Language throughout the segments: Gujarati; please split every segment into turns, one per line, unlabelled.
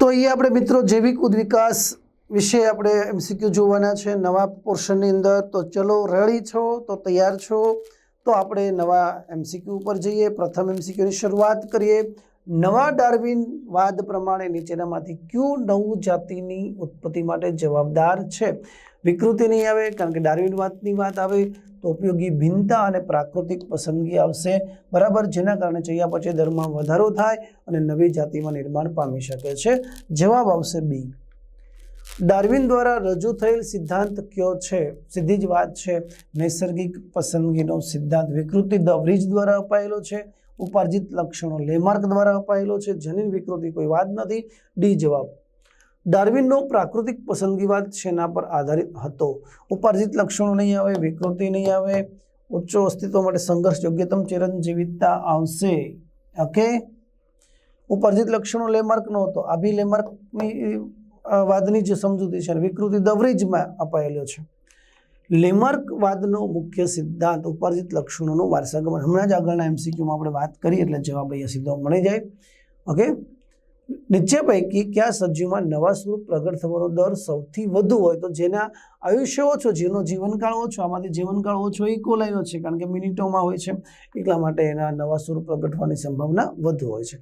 તો અહીંયા આપણે મિત્રો જૈવિક ઉદ્વિકાસ વિશે આપણે એમસીક્યુ જોવાના છે. નવા પોર્શનની અંદર તો ચલો રેડી છો? તો તૈયાર છો? તો આપણે નવા એમસીક્યુ ઉપર જઈએ. પ્રથમ એમસીક્યુની શરૂઆત કરીએ. નવા ડાર્વિન વાદ પ્રમાણે નીચેનામાંથી ક્યુ નવું જાતિની ઉત્પત્તિ માટે જવાબદાર છે? વિકૃતિ નહીં આવે, કારણ કે ડાર્વિન વાદની વાત આવે. તો ઉપયોગી ભિન્નતા અને પ્રાકૃતિક પસંદગી આવશે. બરાબર? જેના કારણે ચૈયાપચય દરમાં વધારો થાય અને નવી જાતિમાં નિર્માણ પામી શકે છે. જવાબ આવશે બી. ડાર્વિન દ્વારા રજૂ થયેલ સિદ્ધાંત કયો છે? સીધી જ વાત છે. નૈસર્ગિક પસંદગીનો સિદ્ધાંત વિકૃતિ દવરીજ વ્રીજ દ્વારા અપાયેલો છે. ઉપાર્જિત લક્ષણો લેમાર્ક દ્વારા અપાયેલો છે. જનીન વિકૃતિ કોઈ વાત નથી. ડી જવાબ. ડાર્વિનનો પ્રાકૃતિક પસંદગીવાદ શેના પર આધારિત હતો? ઉપાર્જિત લક્ષણો નહીં આવે, વિકૃતિ નહીં આવે, ઉચ્ચો અસ્તિત્વ માટે સંઘર્ષ યોગ્યતમ ચિરંજીવિતતા આવશે. ઓકે? ઉપાર્જિત લક્ષણો લેમાર્કનો હતો. આભી લેમાર્કની વાદની જે સમજૂતી છે વિકૃતિ દવરીજમાં અપાયેલો છે. લેમાર્ક વાદનો મુખ્ય સિદ્ધાંત ઉપાર્જિત લક્ષણોનું વારસાગમન. હમણાં જ આગળના એમસીક્યુમાં આપણે વાત કરી એટલે જવાબ અહીંયા સીધો મળી જાય. ઓકે? નીચે પૈકી કયા સજીવમાં નવા સ્વરૂપ પ્રગટ થવાનો દર સૌથી વધુ હોય તો જેના આયુષ્ય ઓછો જેનો જીવનકાળ ઓછો, આમાંથી જીવનકાળ ઓછો એ કોલાયો છે, કારણ કે મિનિટોમાં હોય છે, એટલા માટે એના નવા સ્વરૂપ પ્રગટવાની સંભાવના વધુ હોય છે.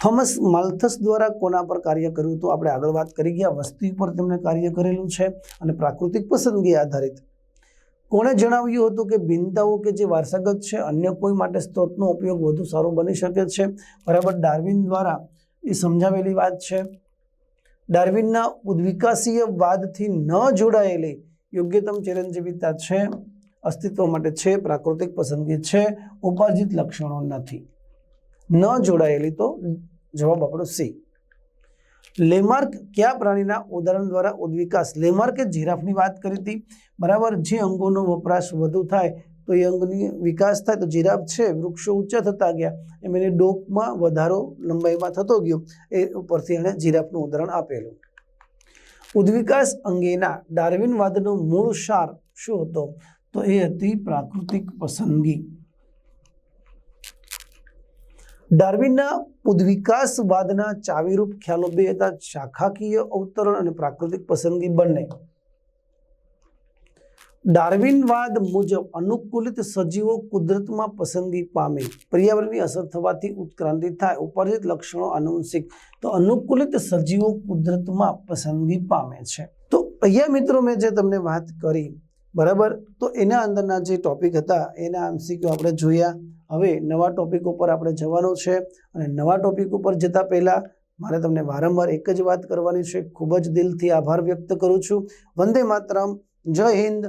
થોમસ માલ્થસ દ્વારા કોના પર કાર્ય કર્યું હતું? આપણે આગળ વાત કરી ગયા, વસ્તી પર તેમણે કાર્ય કરેલું છે અને પ્રાકૃતિક પસંદગી આધારિત કોણે જણાવ્યું હતું કે ભિન્નતાઓ કે જે વારસાગત છે, અન્ય કોઈ માટે સ્ત્રોતનો ઉપયોગ વધુ સારો બની શકે છે? બરાબર, ડાર્વિન દ્વારા એ સમજાવેલી વાત છે. ડાર્વિનના ઉદ્વિકાસીય વાદથી ન જોડાયેલી યોગ્યતમ ચિરંજીવીતા છે, અસ્તિત્વ માટે છે, પ્રાકૃતિક પસંદગી છે, ઉપાર્જિત લક્ષણો નથી. ન જોડાયેલી તો જવાબ આપણો સી. લેમાર્ક કયા પ્રાણીના ઉદાહરણ દ્વારા ઉદ્વિકાસ? લેમાર્કે જીરાફની વાત કરી હતી. બરાબર, જે અંગોનો વપરાશ વધુ થાય તો એ અંગની વિકાસ થાય. તો જીરાફ છે, વૃક્ષો ઊંચા થતા ગયા. એમ એની ડોકમાં વધારો લંબાઈમાં થતો ગયો. એ ઉપરથી એણે જીરાફનું ઉદાહરણ આપેલું. ઉદ્વિકાસ અંગેના ડાર્વિનવાદનો મૂળ સાર શું હતો? તો એ હતી પ્રાકૃતિક પસંદગી. ડાર્વિનના ઉદ્વિકાસવાદના ચાવીરૂપ ખ્યાલો બે હતા. શાખાકીય અવતરણ અને પ્રાકૃતિક પસંદગી બંને. ડાર્વિનવાદ મુજબ અનુકૂલિત સજીવો કુદરતમાં પસંદગી પામે. પર્યાવરણની અસર થવાથી ઉત્ક્રાંતિ થાય. ઉપાર્જિત લક્ષણો આનુવંશિક. તો અનુકૂલિત સજીવો કુદરતમાં પસંદગી પામે છે. તો અહીંયા મિત્રો મેં જે તમને વાત કરી બરાબર? તો એના અંદરના જે ટોપિક હતા, એના એમસીક્યુ આપણે જોયા. હવે નવા ટોપિક ઉપર આપણે જવાનું છે અને નવા ટોપિક ઉપર જતાં પહેલાં મારે તમને વારંવાર એક જ વાત કરવાની છે. ખૂબ જ દિલથી આભાર વ્યક્ત કરું છું. વંદે માતરમ. જય હિન્દ.